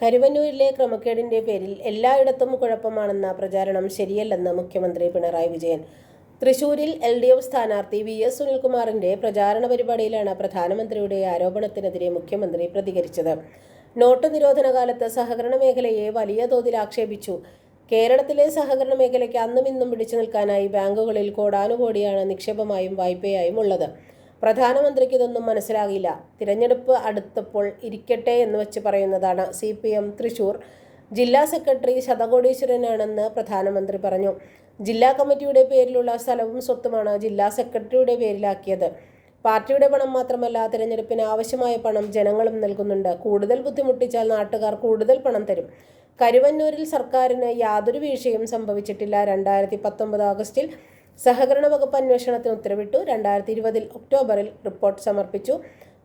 കരുവന്നൂരിലെ ക്രമക്കേടിന്റെ പേരിൽ എല്ലായിടത്തും കുഴപ്പമാണെന്ന പ്രചാരണം ശരിയല്ലെന്ന് മുഖ്യമന്ത്രി പിണറായി വിജയൻ. തൃശൂരിൽ എൽ ഡി എഫ് സ്ഥാനാർത്ഥി വി എസ് സുനിൽകുമാറിന്റെ പ്രചാരണ പരിപാടിയിലാണ് പ്രധാനമന്ത്രിയുടെ ആരോപണത്തിനെതിരെ മുഖ്യമന്ത്രി പ്രതികരിച്ചത്. നോട്ട് നിരോധന കാലത്ത് സഹകരണ മേഖലയെ വലിയ തോതിൽ ആക്ഷേപിച്ചു. കേരളത്തിലെ സഹകരണ മേഖലയ്ക്ക് അന്നും ഇന്നും പിടിച്ചു നിൽക്കാനായി ബാങ്കുകളിൽ കോടാനുകോടിയാണ് നിക്ഷേപമായും വായ്പയായും ഉള്ളത്. പ്രധാനമന്ത്രിക്ക് ഇതൊന്നും മനസ്സിലാകില്ല. തിരഞ്ഞെടുപ്പ് അടുത്തപ്പോൾ ഇരിക്കട്ടെ എന്ന് വെച്ച് പറയുന്നതാണ് സി പി എം തൃശൂർ. ജില്ലാ സെക്രട്ടറി ശതകോടീശ്വരനാണെന്ന് പ്രധാനമന്ത്രി പറഞ്ഞു. ജില്ലാ കമ്മിറ്റിയുടെ പേരിലുള്ള സ്ഥലവും സ്വത്തുമാണ് ജില്ലാ സെക്രട്ടറിയുടെ പേരിലാക്കിയത്. പാർട്ടിയുടെ പണം മാത്രമല്ല തിരഞ്ഞെടുപ്പിന് ആവശ്യമായ പണം ജനങ്ങളും നൽകുന്നുണ്ട്. കൂടുതൽ ബുദ്ധിമുട്ടിച്ചാൽ നാട്ടുകാർ കൂടുതൽ പണം തരും. കരുവന്നൂരിൽ സർക്കാരിന് യാതൊരു വീഴ്ചയും സംഭവിച്ചിട്ടില്ല. രണ്ടായിരത്തി പത്തൊമ്പത് ആഗസ്റ്റിൽ സഹകരണ വകുപ്പ് അന്വേഷണത്തിന് ഉത്തരവിട്ടു. രണ്ടായിരത്തി ഇരുപതിൽ ഒക്ടോബറിൽ റിപ്പോർട്ട് സമർപ്പിച്ചു.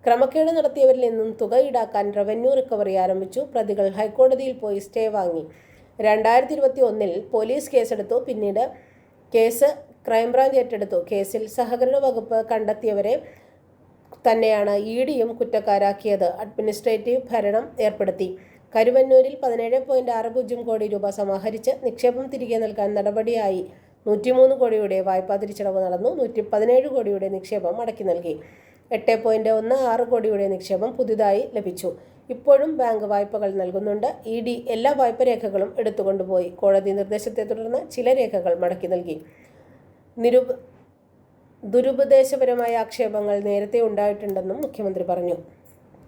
ക്രമക്കേട് നടത്തിയവരിൽ നിന്നും തുക ഈടാക്കാൻ റവന്യൂ റിക്കവറി ആരംഭിച്ചു. പ്രതികൾ ഹൈക്കോടതിയിൽ പോയി സ്റ്റേ വാങ്ങി. രണ്ടായിരത്തി ഇരുപത്തി ഒന്നിൽ പോലീസ് കേസെടുത്തു. പിന്നീട് കേസ് ക്രൈംബ്രാഞ്ച് ഏറ്റെടുത്തു. കേസിൽ സഹകരണ വകുപ്പ് കണ്ടെത്തിയവരെ തന്നെയാണ് ഇ ഡിയും കുറ്റക്കാരാക്കിയത്. അഡ്മിനിസ്ട്രേറ്റീവ് ഭരണം ഏർപ്പെടുത്തി. കരുവന്നൂരിൽ പതിനേഴ് പോയിന്റ് ആറ് പൂജ്യം കോടി രൂപ സമാഹരിച്ച് നിക്ഷേപം തിരികെ നൽകാൻ നടപടിയായി. നൂറ്റിമൂന്ന് കോടിയുടെ വായ്പാ തിരിച്ചടവ് നടന്നു. നൂറ്റി പതിനേഴ് കോടിയുടെ നിക്ഷേപം മടക്കി നൽകി. എട്ട് പോയിന്റ് ഒന്ന് ആറ് കോടിയുടെ നിക്ഷേപം പുതുതായി ലഭിച്ചു. ഇപ്പോഴും ബാങ്ക് വായ്പകൾ നൽകുന്നുണ്ട്. ഇ ഡി എല്ലാ വായ്പ രേഖകളും എടുത്തുകൊണ്ടുപോയി. കോടതി നിർദ്ദേശത്തെ തുടർന്ന് ചില രേഖകൾ മടക്കി നൽകി. നിരുപ ദുരുപദേശപരമായ ആക്ഷേപങ്ങൾ നേരത്തെ ഉണ്ടായിട്ടുണ്ടെന്നും മുഖ്യമന്ത്രി പറഞ്ഞു.